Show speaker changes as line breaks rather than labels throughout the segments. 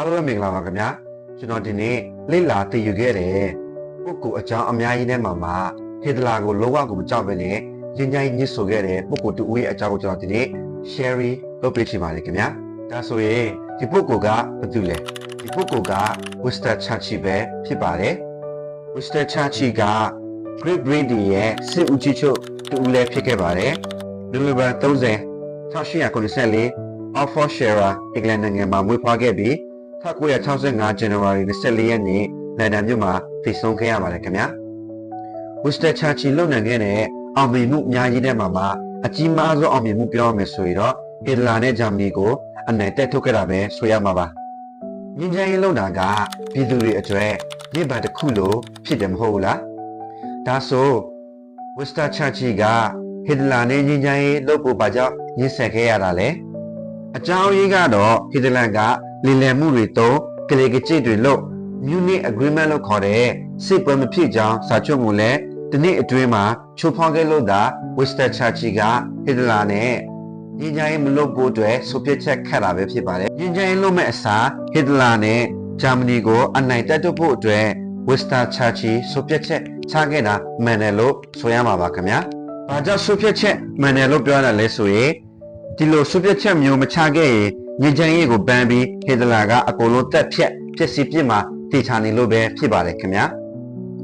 အားလုံးပဲမင်္ဂလာပါခင်ဗျာကျွန်တော်ဒီနေ့လေ့လာသိယူခဲ့တဲ့ပုဂ္ဂိုလ်အကြောင်းအများကြီးနဲ့မှာမှာဟေဒလာကိုလောကကိုမကြောက်ပဲနဲ့ရင်းကြိုင်းညစ်ဆိုခဲ့တဲ့ပုဂ္ဂိုလ်တူဦးရဲ့အကြောင်းကိုကျွန်တော်ဒီနေ့ share လုပ်ပေးချင်ပါတယ်ခင်ဗျာဒါဆိုရင်ဒီပုဂ္ဂိုလ်ကဘာတူလဲဒီပုဂ္ဂိုလ်က Winston Churchill ပဲဖြစ်ပါတယ် Winston Churchill က Great Britain ရဲ့စစ်ဦးကြီးချုပ်တူဦးလည်းဖြစ်ခဲ့ပါတယ်နိုဝင်ဘာ30 1894 Oxfordshire အင်္ဂလန်နိုင်ငံမှာမွေးဖွားခဲ့ပြီး 1965 January 24ရက်နေ့လန်ဒန်မြို့မှာဖိဆုံးခဲ့ရပါတယ်ခင်ဗျာ။ Winston Churchill လုပ်နိုင်ခဲ့တဲ့အောင်မြင်မှုအများကြီးတဲ့မှာမှာအကြီးမားဆုံးအောင်မြင်မှုပြောရမယ်ဆိုရင်တော့ဟစ်တလာနဲ့ဂျာမနီကိုအနိုင်တက်ထုတ်ခဲ့တာပဲဆိုရမှာပါ။ငင်းချမ်းရေးလုပ်တာကပြည်သူတွေအတွက်ရစ်ပါတစ်ခုလို့ဖြစ်တယ်မဟုတ်ဘူးလား။ဒါဆို Winston Churchill ကဟစ်တလာနဲ့ငင်းချမ်းရေးလုပ်ဖို့ဘာကြောင့်ညှင်းဆက်ခဲ့ရတာလဲ။အကြောင်းရင်းကတော့ဟစ်တလန်က လီလည်မှုတွေတုံးကလေးကကြိတ်တွေလို့ Munich Agreement လို့ခေါ်တဲ့စစ်ပွဲမဖြစ်ကြောင်းစာချုပ်မှုလဲဒီနေ့အတွင်းမှာချိုးဖောက်ခဲ့လို့သာ Winston Churchill ကဟစ်တလာနဲ့ညင်ကြိုင်းမလုပ်ဖို့အတွက်ဆိုပြစ်ချက်ခတ်တာပဲဖြစ်ပါတယ်ညင်ကြိုင်းလုပ်မဲ့အစားဟစ်တလာနဲ့ဂျာမနီကိုအနိုင်တက်ထုတ်ဖို့အတွက် Winston Churchill ဆိုပြစ်ချက်ချခဲ့တာမှန်တယ်လို့ဆိုရမှာပါခင်ဗျာ။ဘာကြောင့်ဆိုပြစ်ချက်မှန်တယ်လို့ပြောရတာလဲဆိုရင်ဒီလိုဆွပြက်ချက်မျိုးမချခဲ့ရင် ညင်ချမ်းရေးကိုဘန်ပြီးဟေဒလာကအကုန်လုံးတက်ဖြတ်ဖြစ်စီပြစ်မှာတည်ချနေလို့ပဲဖြစ်ပါတယ်ခင်ဗျာ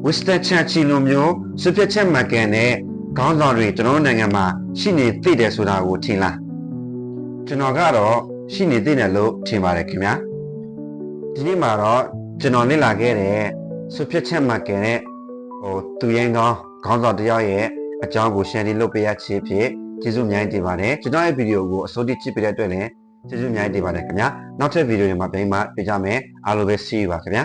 ဝစ်စတန်ချာချီလိုမျိုးဆွပြက်ချက်မှကန်တဲ့ခေါင်းဆောင်တွေကျွန်တော်တို့နိုင်ငံမှာရှိနေသိတယ်ဆိုတာကိုထင်လားကျွန်တော်ကတော့ရှိနေသိတယ်လို့ထင်ပါတယ်ခင်ဗျာဒီနေ့မှာတော့ကျွန်တော်လေ့လာခဲ့တဲ့ဆွပြက်ချက်မှကန်တဲ့ဟိုသူရင်ကောင်းခေါင်းဆောင်တစ်ယောက်ရဲ့အကြောင်းကို share လုပ်ပေးရချေဖြစ်ကျေးဇူးအများကြီးတင်ပါတယ်ကျွန်တော်ရဲ့ဗီဒီယိုကိုအစိုးရကြည့်ပေးတဲ့အတွက်လည်း ကျေးဇူးအများကြီးတင်ပါတယ်ခင်ဗျာနောက်ထပ်ဗီဒီယိုတွေမှာပြန်မှတွေ့ကြမယ်အားလုံးပဲ see you ပါခင်ဗျာ